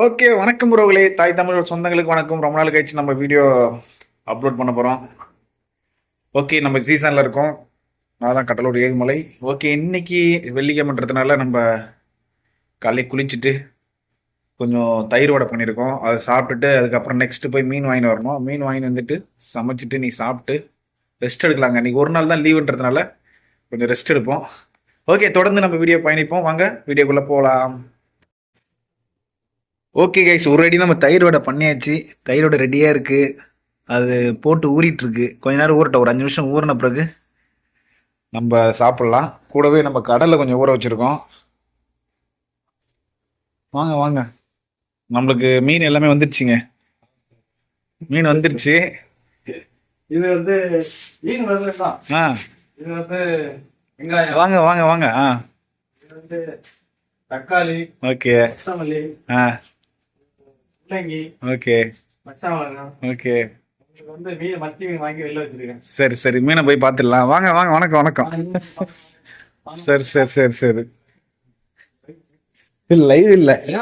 Okay வணக்கம் உறவுகளே. தாய் தமிழ் சொந்தங்களுக்கு வணக்கம். ரொம்ப நாள் கழிச்சு நம்ம வீடியோ அப்லோட் பண்ண போகிறோம் ஓகே நம்ம சீசனில் இருக்கோம். நான் தான் கடலூர் ஏழுமலை. ஓகே இன்னைக்கு வெள்ளிக்கிழமைன்றதுனால நம்ம காலையில் குளிச்சுட்டு கொஞ்சம் தயிர் வடை பண்ணியிருக்கோம். அதை சாப்பிட்டுட்டு அதுக்கப்புறம் நெக்ஸ்ட் போய் மீன் வாங்கிட்டு வரணும். மீன் வாங்கி வந்துட்டு சமைச்சிட்டு நீ சாப்பிட்டு ரெஸ்ட் எடுக்கலாங்க. இன்னைக்கு ஒரு நாள் தான் லீவுன்றதுனால கொஞ்சம் ரெஸ்ட் எடுப்போம். ஓகே தொடர்ந்து நம்ம வீடியோ பயணிப்போம். வாங்க வீடியோக்குள்ளே போகலாம். ஓகே கைஸ் ஒரு அடி நம்ம தயிர் வடை பண்ணியாச்சு. தயிர் வடை ரெடியாக இருக்குது அது போட்டு ஊறிட்டு இருக்கு கொஞ்ச நேரம் ஊறட்டும். ஒரு அஞ்சு நிமிஷம் ஊறின பிறகு நம்ம சாப்பிட்லாம். கூடவே நம்ம கடலை கொஞ்சம் ஊற வச்சுருக்கோம். வாங்க வாங்க. நம்மளுக்கு மீன் எல்லாமே வந்துருச்சுங்க. மீன் வந்துருச்சு. இது வந்து மீன் வந்து தான் ஆ. இது வந்து வெங்காயம். வாங்க வாங்க வாங்க. ஆ. இது வந்து தக்காளி ஓகே கொத்தமல்லி ஆ. முள்ளங்கி ஓகே. மச்சாவளம் ஓகே. வந்து மீன் மத்தி மீன் வாங்கி வெளில வச்சிருக்கேன். சரி சரி. மீனை போய் பார்த்துடலாம். வாங்க வாங்க. வணக்கம் வணக்கம். சரி சரி சரி சரி. இல்லை லைவ் இல்லை.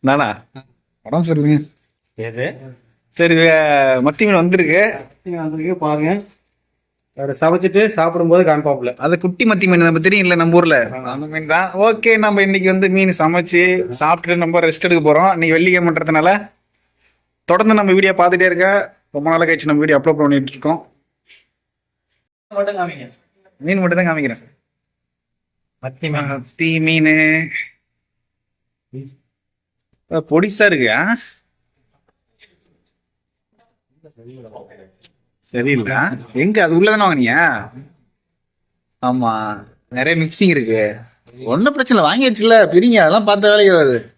நானா? உடம்பு ஏது சரி மத்தி மீன் வந்திருக்கு. மத்தி மீன் வந்திருக்கு பாருங்க. அதை சமைச்சிட்டு சாப்பிடும்போது காண்பாப்புல. அது குட்டி மத்தி மீன் நம்ம தெரியும் இல்ல நம்ம ஊர்ல? அந்த மீன் தான். ஓகே நம்ம இன்னைக்கு வந்து மீன் சமைச்சு சாப்பிட்டுட்டு நம்ம ரெஸ்ட் எடுக்க போறோம். இன்னைக்கு வெள்ளிக்கிழமைன்றதுனால தொடர்ந்து நம்ம வீடியோ பார்த்துட்டே இருக்க. ரொம்ப நாள் கழிச்சு நம்ம வீடியோ அப்லோட் பண்ணிட்டு இருக்கோம். மீன் மட்டும் தான் காமிக்கிறேன். மத்தி மத்தி மீன். பொடிசா இருக்கு? தெரியல. எங்க? அது உள்ளதானே வாங்கினியா? ஆமா. நிறைய மிக்சிங் இருக்கு. ஒன்றும் பிரச்சனை வாங்கி வச்சுல பிரிங்க. அதெல்லாம் பார்த்த வேலைக்கு வராது.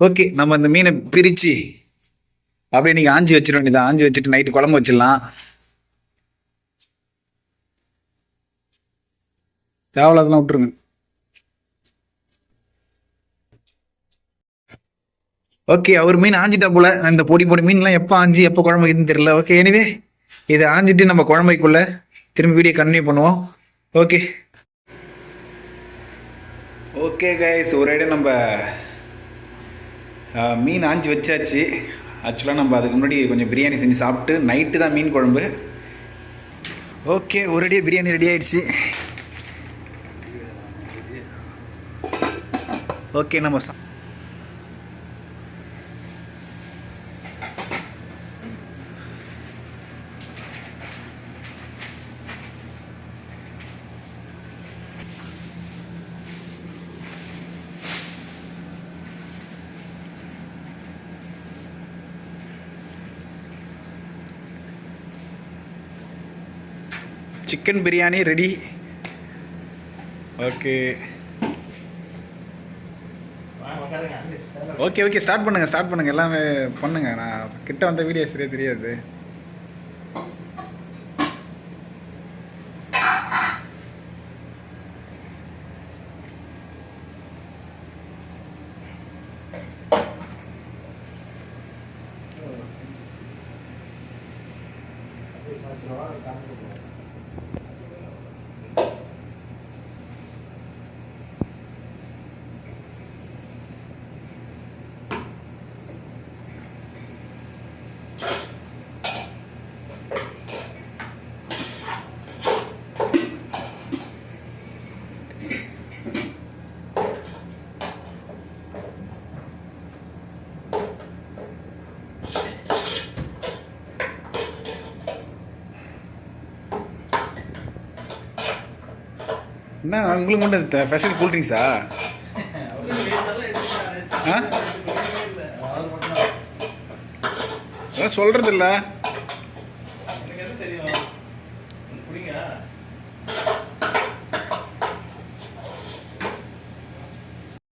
ஓகே நம்ம இந்த மீனை பிரிச்சு அப்படியே நீங்க ஆஞ்சி வச்சிட வேண்டியதான் ஆஞ்சி வச்சுட்டு நைட்டு குழம்பு வச்சிடலாம். தேவையில்லாதெல்லாம் விட்டுருங்க. ஓகே அவர் மீன் ஆஞ்சிட்டா போல. இந்த பொடி பொடி மீன்லாம் எப்போ ஆஞ்சி எப்போ குழம்பு தெரியல. ஓகே எனிவே இதை ஆஞ்சிட்டு நம்ம குழம்புக்குள்ள திரும்பி வீடியோ கண்டினியூ பண்ணுவோம். ஓகே ஓகே கைஸ் ஒரே நம்ம மீன் ஆஞ்சி வச்சாச்சு. ஆக்சுவலாக நம்ம அதுக்கு முன்னாடி கொஞ்சம் பிரியாணி செஞ்சு சாப்பிட்டு நைட்டு தான் மீன் குழம்பு. ஓகே ஒரேடியாக பிரியாணி ரெடி ஆகிடுச்சு ஓகே நம்ம சா- chicken biryani ready okay okay start பண்ணுங்க ஸ்டார்ட் பண்ணுங்க. எல்லாமே பண்ணுங்க. நான் கிட்ட வந்த வீடியோ சரியா தெரியாது. என்ன உங்களுக்கு மட்டும் ஸ்பெஷல் கூல் ட்ரிங்க்ஸா ஆ? சொல்றது இல்ல